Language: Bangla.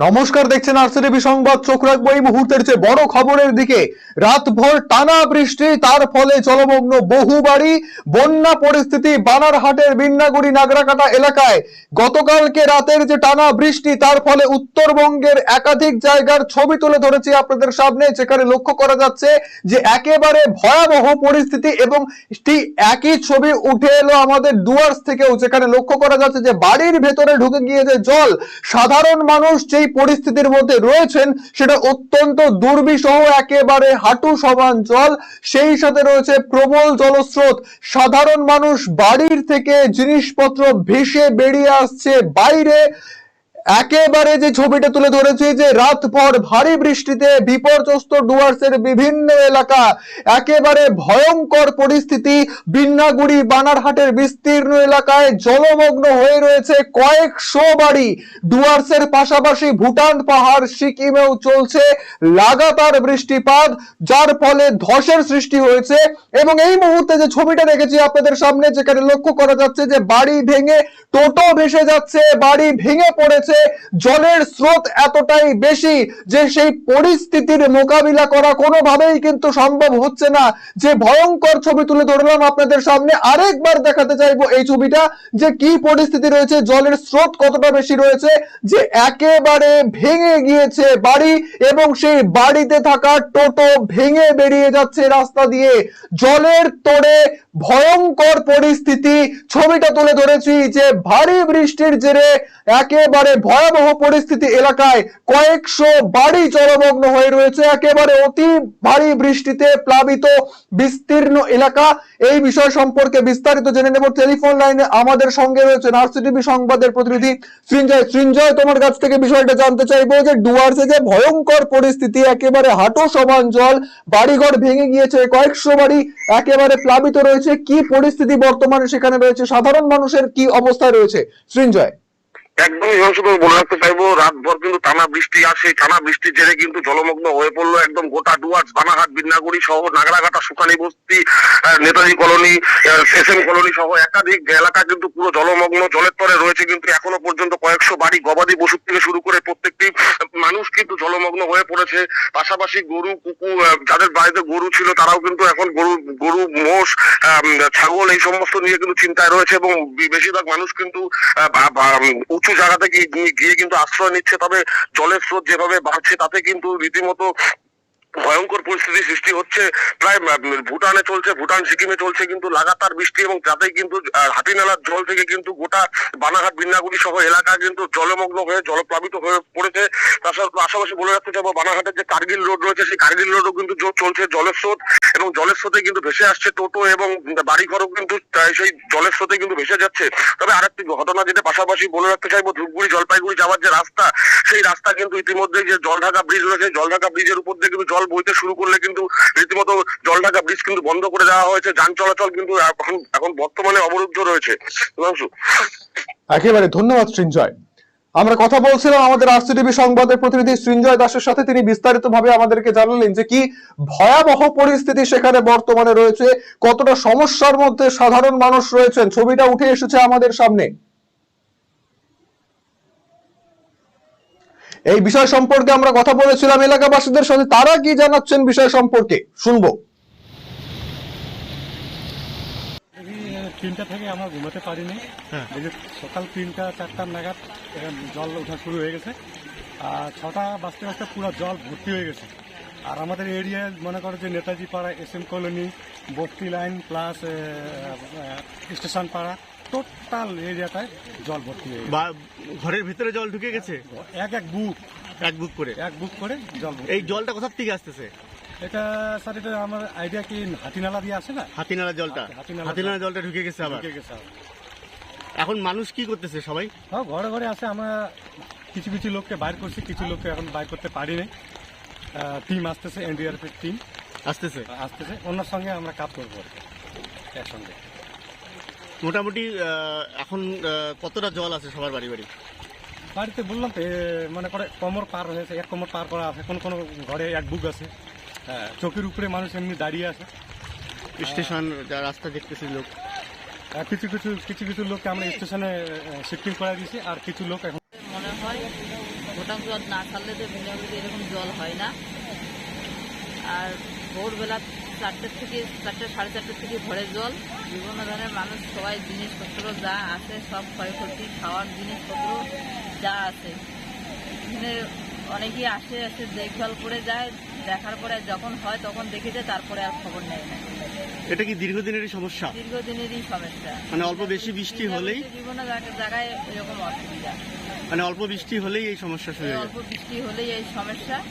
নমস্কার, দেখছেন আরসিটিভি সংবাদ। চোখ রাখব এই মুহূর্তের যে বড় খবরের দিকে। রাতভর টানা বৃষ্টি, তার ফলে জলমগ্ন বহু বাড়ি। বন্যা পরিস্থিতি বানারহাটের বিন্নাগুড়ি নাগরাকাটা এলাকায়। গতকালকে রাতের যে টানা বৃষ্টি, তার ফলে উত্তরবঙ্গের একাধিক জায়গার ছবি তুলে ধরেছি আপনাদের সামনে, যেখানে লক্ষ্য করা যাচ্ছে যে একেবারে ভয়াবহ পরিস্থিতি এবং একই ছবি উঠে এলো আমাদের ডুয়ার্স থেকেও, যেখানে লক্ষ্য করা যাচ্ছে যে বাড়ির ভেতরে ঢুকে গিয়ে যে জল, সাধারণ মানুষ যেই পরিস্থিতির মধ্যে রয়েছেন সেটা অত্যন্ত দুর্বিষহ, একেবারে হাঁটু সমান জল। সেই সাথে রয়েছে প্রবল জলস্রোত। সাধারণ মানুষ বাড়ির থেকে জিনিসপত্র ভেসে বেরিয়ে আসছে বাইরে। একেবারে যে ছবিটা তুলে ধরেছি যে রাতভর ভারী বৃষ্টিতে বিপর্যস্ত ডুয়ার্সের বিভিন্ন এলাকা, একেবারে ভয়ঙ্কর পরিস্থিতি, বিন্নাগুড়ি, বানারহাটের বিস্তীর্ণ এলাকায় জলমগ্ন হয়ে রয়েছে কয়েকশো বাড়ি। ডুয়ার্সের পাশাপাশি ভুটান পাহাড় সিকিমেও চলছে লাগাতার বৃষ্টিপাত, যার ফলে ধসের সৃষ্টি হয়েছে এবং এই মুহূর্তে যে ছবিটা রেখেছি আপনাদের সামনে, যেখানে লক্ষ্য করা যাচ্ছে যে বাড়ি ভেঙে টোটো ভেসে যাচ্ছে, বাড়ি ভেঙে পড়েছে জলের স্রোত এতটাই বেশি যে সেই পরিস্থিতির মোকাবিলা করা কোনোভাবেই কিন্তু সম্ভব হচ্ছে না। যে ভয়ঙ্কর ছবি তুলে ধরলাম আপনাদের সামনে, আরেকবার দেখাতে চাইব এই ছবিটা, যে কি পরিস্থিতি রয়েছে, জলের স্রোত কতটা বেশি রয়েছে, যে একেবারে ভেঙে গিয়েছে বাড়ি এবং সেই বাড়িতে থাকা টোটো ভেঙে বেরিয়ে যাচ্ছে রাস্তা দিয়ে। জলের তোড়ে ভয়ঙ্কর পরিস্থিতি ছবিটা তুলে ধরেছি যে ভারী বৃষ্টির জেরে একেবারে ভয়াবহ পরিস্থিতি এলাকায় কয়েকশো বাড়ি জলমগ্ন হয়ে রয়েছে। একেবারে অতি ভারী বৃষ্টিতে প্লাবিত, বিস্তীর্ণ এলাকা। এই বিষয় সম্পর্কে বিস্তারিত জেনে নেব। টেলিফোন লাইনে আমাদের সঙ্গে রয়েছে আরসিটিভি সংবাদের প্রতিনিধি সৃঞ্জয়। সৃঞ্জয়, তোমার কাছ থেকে বিষয়টা জানতে চাইব যে ডুয়ার্সে যে ভয়ঙ্কর পরিস্থিতি, একেবারে হাঁটু সমান জল, বাড়িঘর ভেঙে গিয়েছে, কয়েকশো বাড়ি একেবারে প্লাবিত রয়েছে। কি পরিস্থিতি বর্তমানে সেখানে রয়েছে? সাধারণ মানুষের কি অবস্থায় রয়েছে? সৃঞ্জয়। একদমই হিংস্র বলে রাখতে চাইব, রাতভর কিন্তু টানা বৃষ্টি আর সেই টানা বৃষ্টির জেরে কিন্তু জলমগ্ন হয়ে পড়ল একদম গোটা ডুয়ার্স বানাহাট বিন্নাগুড়ি সহ নাগরাঘাটা সুখানি বস্তি নেতাজি কলোনি এসএম কলোনি সহ একাধিক এলাকা কিন্তু পুরো জলমগ্ন, জলের তরে রয়েছে কিন্তু এখনও পর্যন্ত কয়েকশো বাড়ি গবাদি পশু থেকে শুরু করে প্রত্যেকটি মানুষ কিন্তু জলমগ্ন হয়ে পড়েছে। পাশাপাশি গরু, কুকুর যাদের বাড়িতে গরু ছিল তারাও কিন্তু এখন গরু গরু, মোষ ছাগল এই সমস্ত নিয়ে কিন্তু চিন্তায় রয়েছে এবং বেশিরভাগ মানুষ কিন্তু উঁচু জায়গা থেকে গিয়ে কিন্তু আশ্রয় নিচ্ছে। তবে জলের স্রোত যেভাবে বাড়ছে, তাতে কিন্তু রীতিমতো ভয়ঙ্কর পরিস্থিতি সৃষ্টি হচ্ছে। প্রায় ভুটানে চলছে, ভুটান সিকিমে চলছে, কিন্তু লাগাতার বৃষ্টি এবং তাতেই কিন্তু হাতিনালার জল থেকে কিন্তু গোটা বানাঘাট বিন্নাগুড়ি সহ এলাকা কিন্তু জলমগ্ন হয়ে, জলপ্লাবিত হয়ে পড়েছে। তার সাথে বলে রাখতে চাইব বানাঘাটের যে কার্গিল রোড রয়েছে, সেই কার্গিল রোডও কিন্তু চলছে জলের স্রোত এবং জলের স্রোতে কিন্তু ভেসে আসছে টোটো এবং বাড়িঘরও কিন্তু সেই জলের স্রোতে কিন্তু ভেসে যাচ্ছে। তবে আরেকটি ঘটনা যেটা পাশাপাশি বলে রাখতে চাইব, ধূপগুড়ি, জলপাইগুড়ি যাওয়ার যে রাস্তা, সেই রাস্তা কিন্তু ইতিমধ্যে যে জলঢাকা ব্রিজ রয়েছে জলঢাকা ব্রিজের উপর দিয়ে কিন্তু জল বইতে শুরু করলে কিন্তু রীতিমতো জলঢাকা ব্রিজ কিন্তু বন্ধ করে দেওয়া হয়েছে, যান চলাচল কিন্তু এখন এখন বর্তমানে অবরুদ্ধ রয়েছে। একেবারে, ধন্যবাদ সৃঞ্জয়। আমরা কথা বলছিলাম আমাদের আরসিটিভি সংবাদের প্রতিনিধি সৃঞ্জয় দাসের সাথে, তিনি বিস্তারিত ভাবে আমাদেরকে জানালেন যে কি ভয়াবহ পরিস্থিতি সেখানে বর্তমানে রয়েছে, কতটা সমস্যার মধ্যে সাধারণ মানুষ রয়েছেন, ছবিটা উঠে এসেছে আমাদের সামনে। এই বিষয় সম্পর্কে আমরা কথা বলেছিলাম এলাকাবাসীদের সাথে তারা কি জানাচ্ছেন বিষয় সম্পর্কে? শুনব। তিনটা থেকে আমরা ঘুমাতে পারিনি। এই যে সকাল তিনটা চারটার নাগাদ জল ওঠা শুরু হয়ে গেছে। আর ছটা বাজতে বাজতে পুরো জল ভর্তি হয়ে গেছে। আর আমাদের এরিয়ায় মনে করো যে Netaji Para S M colony বস্তি line plus station Para total এরিয়াটায় জল ভর্তি হয়ে বা ঘরের ভিতরে জল ঢুকে গেছে? এক এক বুক। এক বুক করে? এক বুক করে জল এই জলটা কোথার থেকে আসতেছে? এটা স্যার এটা আমার আইডিয়া কি হাতিনালা দিয়ে আসে না? হাতিনালা জলটা? হাতিনালা- জলটা ঢুকে গেছে আবার? ঢুকে গেছে এখন মানুষ কি করতেছে সবাই? হ্যাঁ ঘরে ঘরে আছে আমরা কিছু কিছু লোককে বাইর করছি কিছু লোককে এখন বাইর করতে পারি নাই। টিম আসতেছে এনডিআরএফ এর টিম আসতেছে? আসতেছে ওনার সঙ্গে আমরা কাজ করব একসঙ্গে। মোটামুটি এখন কতটা জল আছে সবার বাড়ি বাড়ি? বাড়িতে বললাম তো এ, মনে করে কোমর পার হয়েছে এক কোমর পার করা আছে কোন কোন ঘরে এক বুক আছে। হ্যাঁ, চোখের উপরে মানুষ এমনি দাঁড়িয়ে আছে। স্টেশন যা রাস্তা দেখতেছে লোক। আর কিছু কিছু কিছু কিছু লোককে আমরা স্টেশনে শিফটিং করে দিয়েছি আর কিছু লোক এখন মনে হয় ঘটাং জল না ছাড়লে তো এরকম জল হয় না। আর ভোরবেলা চারটের থেকে চারটে সাড়ে চারটের থেকে ভরে জল। বিভিন্ন ধরনের মানুষ সবাই জিনিসপত্র যা আছে সব ক্ষয়ক্ষতি খাওয়ার জিনিসপত্র যা আছে। এখানে অনেকেই আসে আসে দেখভাল করে যায় দেখার পরে যখন হয় তখন দেখে যায় তারপরে আর খবর নেয় না। এটা কি দীর্ঘদিনেরই সমস্যা? দীর্ঘদিনেরই সমস্যা। মানে অল্প বেশি বৃষ্টি হলেই? বিভিন্ন জায়গা- জায়গায় এরকম অসুবিধা। মানে অল্প বৃষ্টি হলেই এই সমস্যা অল্প বৃষ্টি হলেই এই সমস্যা।